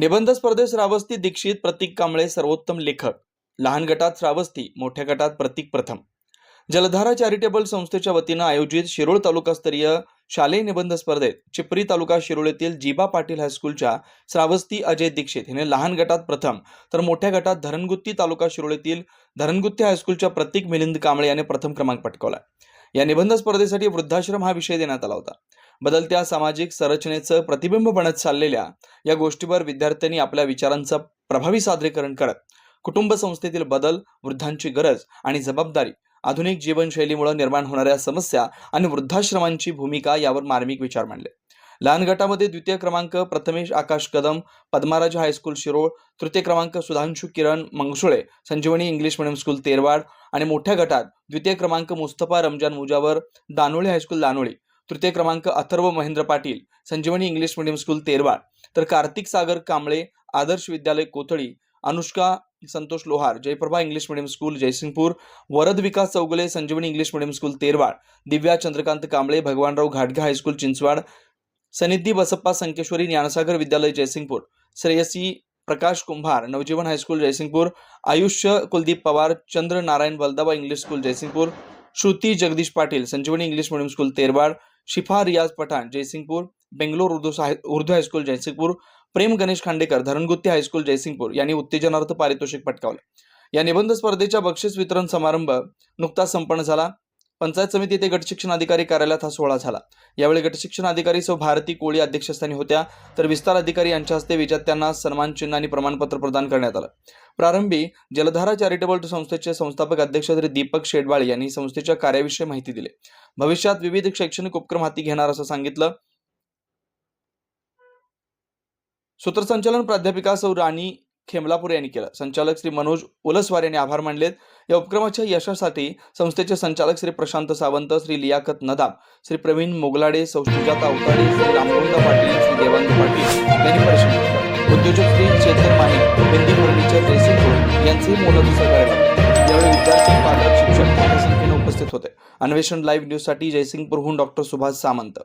निबंध स्पर्धेत श्रावस्ती दीक्षित प्रतीक कांबळे सर्वोत्तम लेखक. लहान गटात श्रावस्ती मोठ्या गटात प्रतीक प्रथम. जलधारा चॅरिटेबल संस्थेच्या वतीनं आयोजित शिरोळ तालुकास्तरीय शालेय निबंध स्पर्धेत चिपरी तालुका शिरोळ येथील जीबा पाटील हायस्कूलच्या श्रावस्ती अजय दीक्षित हिने लहान गटात प्रथम तर मोठ्या गटात धरणगुत्ती तालुका शिरोळ येथील धरणगुत्ती हायस्कूलच्या प्रतीक मिलिंद कांबळे याने प्रथम क्रमांक पटकावला. या निबंध स्पर्धेसाठी वृद्धाश्रम हा विषय देण्यात आला होता. बदलत्या सामाजिक संरचनेचं प्रतिबिंब बनत चाललेल्या या गोष्टीवर विद्यार्थ्यांनी आपल्या विचारांचं प्रभावी सादरीकरण करत कुटुंब संस्थेतील बदल वृद्धांची गरज आणि जबाबदारी आधुनिक जीवनशैलीमुळे निर्माण होणाऱ्या समस्या आणि वृद्धाश्रमांची भूमिका यावर मार्मिक विचार मांडले. लहान गटामध्ये द्वितीय क्रमांक प्रथमेश आकाश कदम पद्माराज हायस्कूल शिरोळ तृतीय क्रमांक Sudhanshu Kiran Mangsule Sanjeevani English medium school Terwad आणि मोठ्या गटात द्वितीय क्रमांक मुस्तफा रमजान मुजावर दानोळी हायस्कूल दानोळी तृतीय क्रमांक Atharva Mahendra Patil Sanjeevani English medium school Terwad तर Kartik Sagar Kamble Adarsh Vidyalaya Kothali Anushka Santosh Lohar Jayprabha English medium school Jaysingpur Varad Vikas Chougule Sanjeevani English medium school Terwad Divya Chandrakant Kamble Bhagwanrao घाटघा high school Chinchwad. Sanidhi Basappa Sankeshwari Dnyansagar Vidyalaya Jaysingpur. Shreyasi Prakash Kumbhar Navjeevan high school Jaysingpur. Ayushya Kuldeep Pawar Chandra Narayan Baldaba English school Jaysingpur. Shruti Jagdish Patil Sanjeevani English medium school Terwad Shifa Riyaz Pathan Jaysingpur Bangalore Urdu साहि Urdu high school Jaysingpur Prem Ganesh Khandekar Dharangutti high school Jaysingpur यांनी उत्तेजनार्थ पारितोषिक पटकावलं. या निबंध स्पर्धेच्या बक्षीस वितरण समारंभ नुकताच संपन्न झाला. पंचायत समिती येथे गटशिक्षण अधिकारी कार्यालयात हा सोहळा झाला. यावेळी गटशिक्षण अधिकारी सौ भारती कोळी अध्यक्षस्थानी होत्या. तर विस्तार अधिकारी यांच्या हस्ते विजेत्यांना सन्मान चिन्ह आणि प्रमाणपत्र प्रदान करण्यात आलं. प्रारंभी जलधारा चॅरिटेबल संस्थेचे संस्थापक अध्यक्ष श्री दीपक शेडवाळे यांनी संस्थेच्या कार्याविषयी माहिती दिली. भविष्यात विविध शैक्षणिक उपक्रम हाती घेणार असं सांगितलं. सूत्रसंचालन प्राध्यापिका सौ राणी खेमलापूर यांनी केलं. संचालक श्री मनोज उलसवार यांनी आभार मानलेत. या उपक्रमाच्या यशासाठी संस्थेचे संचालक श्री प्रशांत सावंत श्री लियाकत नदाब श्री प्रवीण मोगलाडे सौ अवताडे श्री रामगोंदा पाटील श्री देवांग पाटील यांनी परिश्रम उद्योजक श्री चेतन माने हिंदी फर्निचर जयसिंगपूर यांचेही मोलाचे सहकार्य यावेळी विद्यार्थी पालक शिक्षक मोठ्या संख्येने उपस्थित होते. अन्वेषण लाईव्ह न्यूजसाठी जयसिंगपूरहून डॉक्टर सुभाष सामंत.